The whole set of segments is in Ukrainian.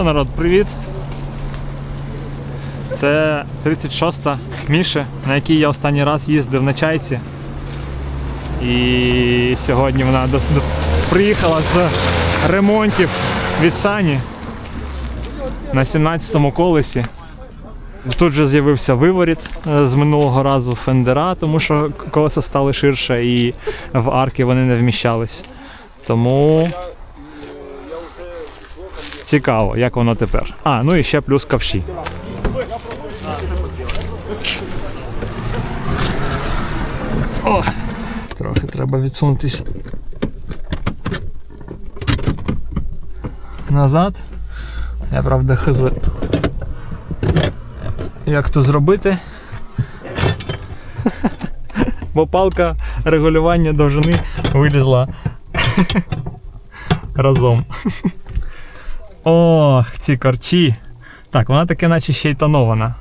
Що народ, привіт! Це 36-та Міші, на якій я останній раз їздив на чайці. І сьогодні вона до- приїхала з ремонтів від Сані на 17-му колесі. Тут же з'явився виворіт е, з минулого разу фендера, тому що колеса стали ширше і в арки вони не вміщались. Тому цікаво, як воно тепер. А, ну і ще плюс ковші. О, трохи треба відсунутися. Назад. Я правда хз. Як то зробити? Бо палка регулювання довжини вилізла разом. Ох, ці корчі. Так, вона таке наче ще й тонована.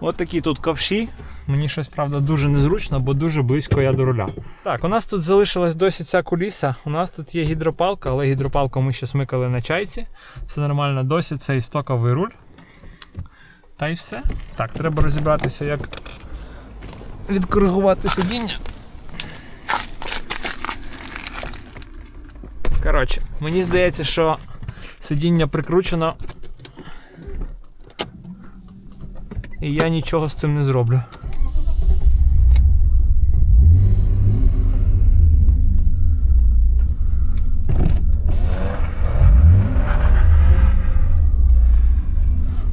От такі тут ковші. Мені щось, правда, дуже незручно, бо дуже близько я до руля. Так, у нас тут залишилась досі ця куліса. У нас тут є гідропалка, але гідропалку ми ще смикали на чайці. Все нормально, досі це істоковий руль. Та й все. Так, треба розібратися, як відкоригувати сидіння. Коротше, мені здається, що сидіння прикручено. І я нічого з цим не зроблю.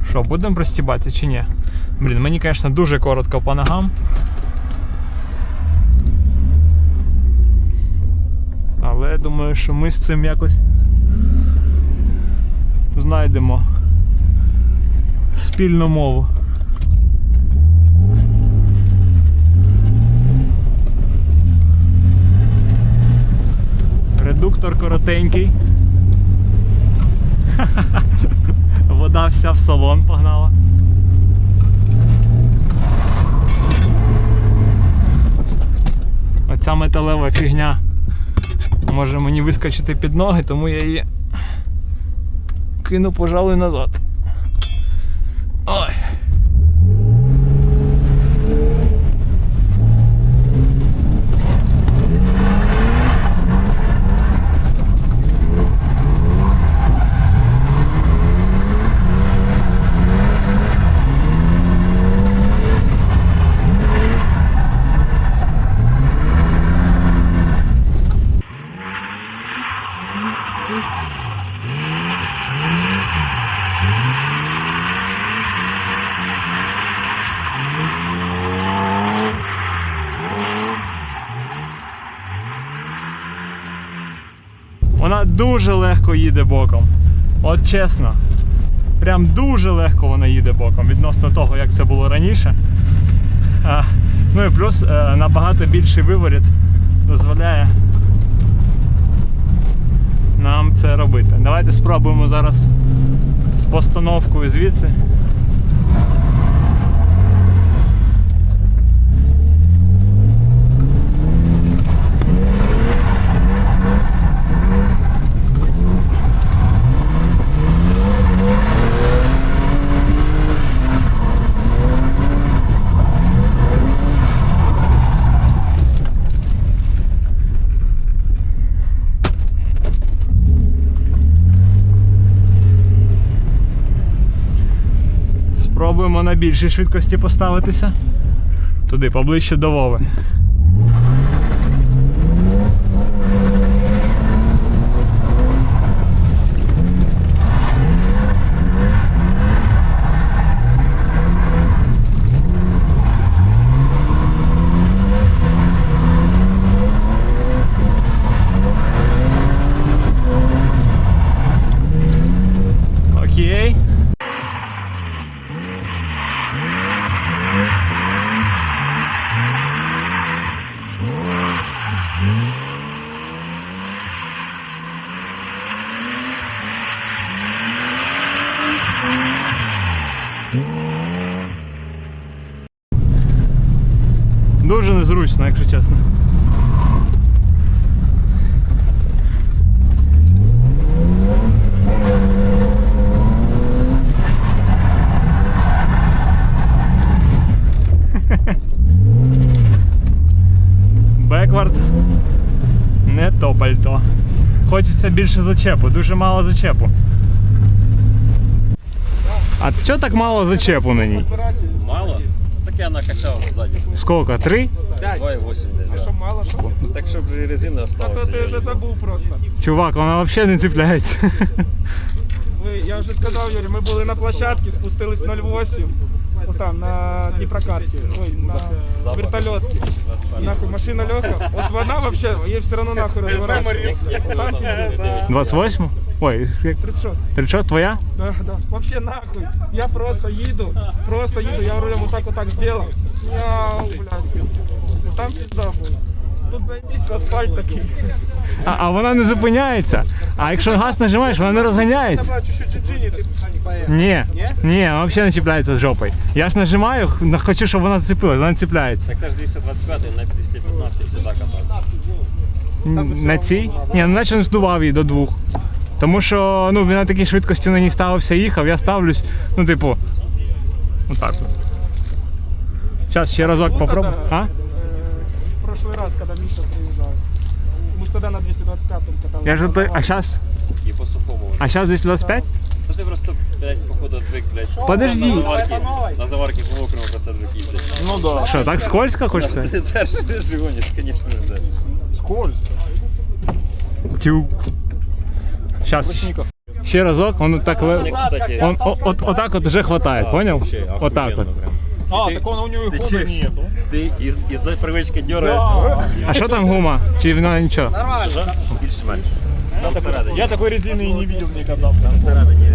Що, будемо пристібатися чи ні? Блін, мені, звісно, дуже коротко по ногам. Але думаю, що ми з цим якось знайдемо спільну мову. Редуктор коротенький. Вода вся в салон погнала. Оця металева фігня може мені вискочити під ноги, тому я її кину, пожалуй, назад. Ой. Вона дуже легко їде боком. От чесно. Прям дуже легко вона їде боком відносно того, як це було раніше. А, ну і плюс е, набагато більший виворіт дозволяє нам це робити. Давайте спробуємо зараз з постановкою звідси. Спробуємо на більшій швидкості поставитися. Туди, поближче до Вови. Дуже незручно, якщо чесно. Беквард не то пальто. Хочеться більше зачепу, дуже мало зачепу. А чого так мало зачепу на ній? Мало? Так я накачав ззаді. Скільки? Три? 2,8 десь. Що мало, що? Так щоб вже і резина А осталася. то ти вже забув просто. Чувак, вона взагалі не цепляється. Ми, я вже сказав, Юрій, ми були на площадці, спустились 08. Отам, на Дніпрокарті. Ой, на вертольотці. Нахуй, машина Льоха. От вона вообще, її все одно нахуй пиздец. 28? Ой, 36. 36 твоя? Да, да. Вообще нахуй. Я просто їду, просто їду, я рулем отак отак зробив. Яу, блядь. Там пізда була. Тут заебись асфальт такий. А, а вона не зупиняється. А якщо газ нажимаєш, вона не розганяється. Бачу, що Чиджині ти Ні, ні, вона взагалі не чіпляється з жопою. Я ж нажимаю, х- хочу, щоб вона зацепилась, вона не цепляється. Так це ж 225 на 215 всегда катався. На цій? Ні, ну наче не здував її до двох. Тому що ну, він на такій швидкості на ній ставився, їхав, я ставлюсь, ну, типу, отак. от. Зараз ще разок попробую. А? Э, В прошлый раз, когда Миша приезжал. Мы ж тогда на 225-м катались. Я ж той, а зараз? І по сухому. А зараз 225? Та ти просто, блядь, походу двиг, блядь. Подожди. На заварки, на заварки по мокрому просто двиг їздять. Ну да. Що, так скользко хочеться? Ти держиш, ти ж гониш, звісно ж, да. Скользко. Тю. Зараз. Ще разок, он так ле... Он, о, от, отак от уже хватает, понял? вообще Отак от. А, Ти- так он у него і ходу нету. Ти із, із-за привички дергаєш. А що там гума? Чи вона нічого? Нормально. Більш-менш. Я такой резины и не видел никогда. Там всередині.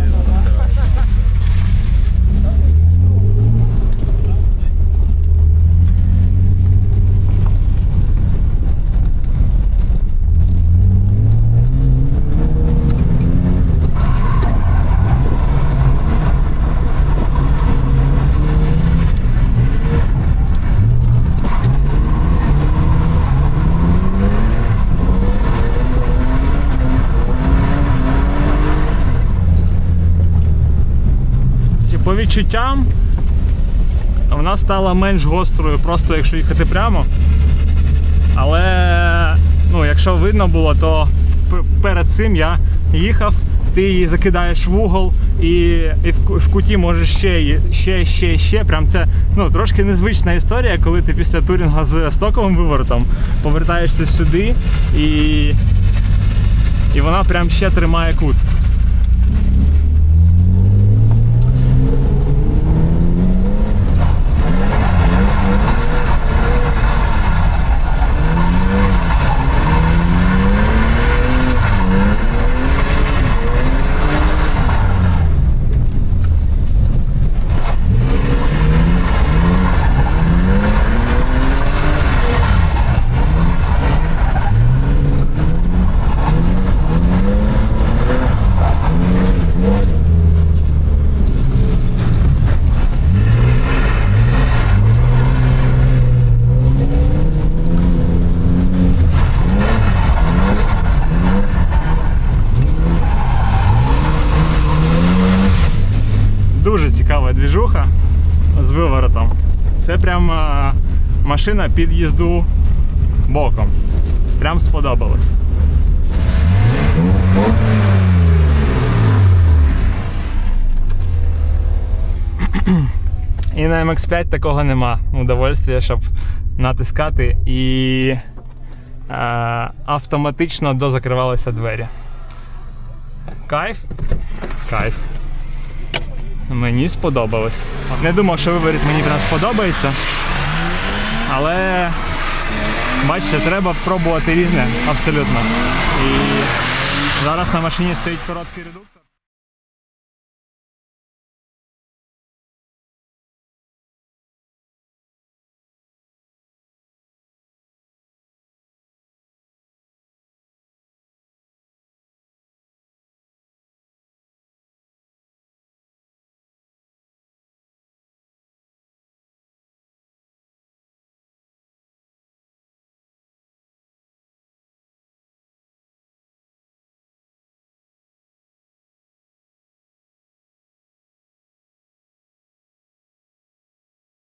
Чи По відчуттям вона стала менш гострою, просто якщо їхати прямо. Але ну, якщо видно було, то перед цим я їхав, ти її закидаєш в угол і, і в, куті можеш ще, ще, ще, ще. Прям це ну, трошки незвична історія, коли ти після турінга з стоковим виворотом повертаєшся сюди і, і вона прям ще тримає кут. З виворотом. Це прям а, машина під їзду боком. Прям сподобалось. І на MX5 такого нема. Удовольствия, щоб натискати і е, автоматично дозакривалися двері. Кайф? Кайф. Мені сподобалось. Не думав, що виборіт мені прям сподобається. Але бачите, треба пробувати різне абсолютно. І зараз на машині стоїть короткий редуктор.